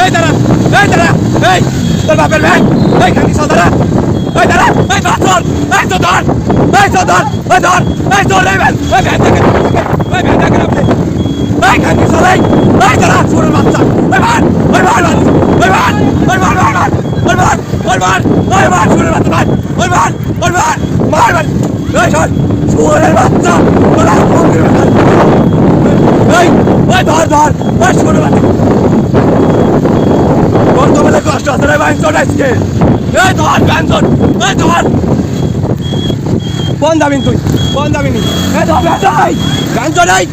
এই দাঁড়া এই দাঁড়া এই তোর বাপের ব্যাগ এই খাকি সব দাঁড়া এই দাঁড়া এই ধর ধর এই তো ধর এই তো ধর এই ধর এই ধর এই ভ্যান এই ভ্যান দেখে এই ভ্যান দেখে আপনি এই খাকি সব এই এই দাঁড়া ছোড়ের বাচ্চা এই ভান ওই ভান ওই ভান ওই ভান ওই ভান ওই ভান ওই ভান ওই ভান ছোড়ের বাচ্চা ভান ওই ভান ওই ভান মার ভান এই শোন ছোড়ের বাচ্চা ওরা ফকির বাচ্চা এই ওই ধর ধর ওই ছোড়ের বাচ্চা বর্তমানে কষ্ট আছে রে ব্যঞ্জন আজকে। এই ধর ব্যঞ্জন, এই ধর। কোন দাবিন তুই কোন দাবিনি এই ধর ব্যঞ্জন এই এই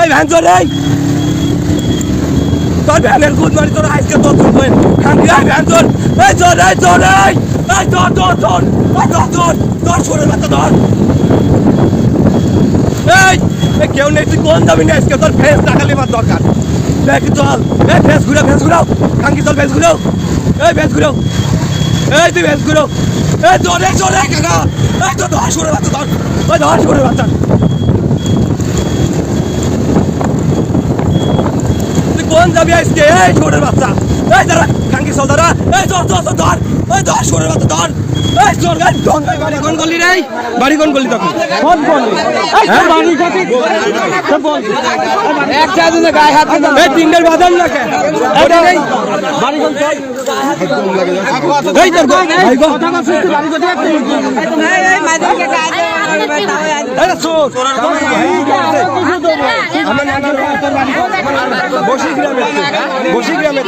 এই ব্যঞ্জন এই তোর ভ্যানের গুদ মারি তোর আজকে তোর তুলবে খাঙ্কি এই ব্যঞ্জন, এই ধর এই ধর এই এই ধর ধর ধর এই ধর ধর ধর সরে বাচ্চা ধর। এই কেউ নেই, তুই কোন দাবি নেই আজকে, তোর ফেস দেখালে আমার দরকার। দেখ চল এই ফেস ঘুরাও ফেস ঘুরাও। কাঙ্কি চল ফেস ঘুরাও। এই ফেস ঘুরাও। এই তুই ফেস ঘুরাও। এই জোরে জোরে কাকা এই তো ধর সরে বাচ্চা ধর ওই ধর সরে বাচ্চা। তুই কোন যাবি আজকে? এই সরে বাচ্চা। এই দাঁড়া, কাঙ্কি চল, দাঁড়া। এই ধর চল চল ধর এই ধর সরে বাচ্চা ধর বাড়ি কোন গলি রে? বাড়ি কোন গলি তখন? তো বল। একটা দিনে গায়ে হাত এই তিনটার বাদাম না কে বাড়ি কোন চল এই তোর গো ভাই গো কথা বলছিস তুই বাড়ি কোথায় একটা আরে চোর বসি গ্রামের বসি গ্রামের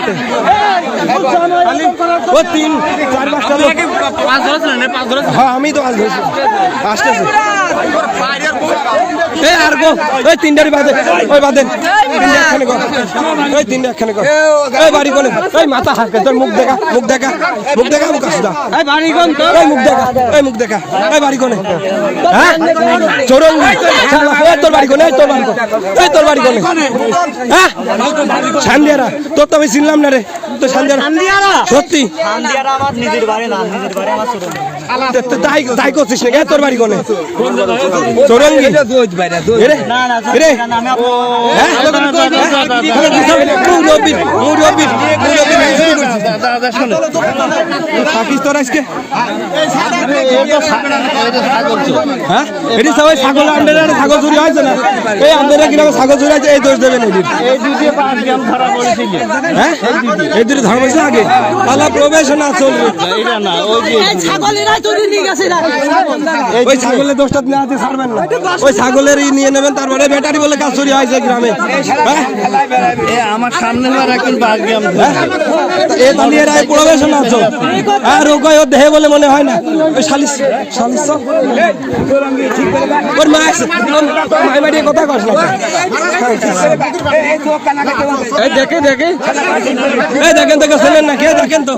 ও তিন চার পাঁচটা লোক হ্যাঁ আমি তো ধরছি। আসতেছে এই আর গো ওই তিনটারই বাদে ওই বাদে। তিনটা একখানে কর। ওই তিনটা একখানে কর। ওই বাড়ি কোনে ওই মাথা তোর মুখ দেখা মুখ দেখা মুখ দেখা মুখ আসদা। এই বাড়ি কোন ওই মুখ দেখা ওই মুখ দেখা ওই বাড়ি কোনে হ্যাঁ? ওই তোর বাড়ি কোনে তোর বাড়ি কোনে ওই তোর বাড়ি কোনে হ্যাঁ? তোর তো আমি চিনলাম না রে। তো সান্দিয়ারা। সত্যি। তাই তাই করছিস না তোর বাড়ি কোনে? চোরঙ্গি ছাগল আন্ডারে ছাগল চুরি হয়েছে না এই আন্ডারে কীরকম ছাগল চুরি হয়েছে এই দোষ দেবেন এটির হ্যাঁ আগে চলবে ছাগলেরাই তো নিয়ে গেছে ওই ছাগলের দোষটা না ছাড়বেন না ওই ছাগলের নিয়ে নেবেন, তারপরে ব্যাটারি বলে কাজ চুরি হয়েছে গ্রামে। হ্যাঁ? আমার সামনে বাস গেম এ এরা প্রবেশন আছো আর রোগায় ওর দেহে বলে মনে হয় না। ওই শালিশ শালিশ ওর মা মাই মারিয়ে কথা কস এই দেখে দেখে। দেখেন তো শোনেন না? কে দেখেন তো?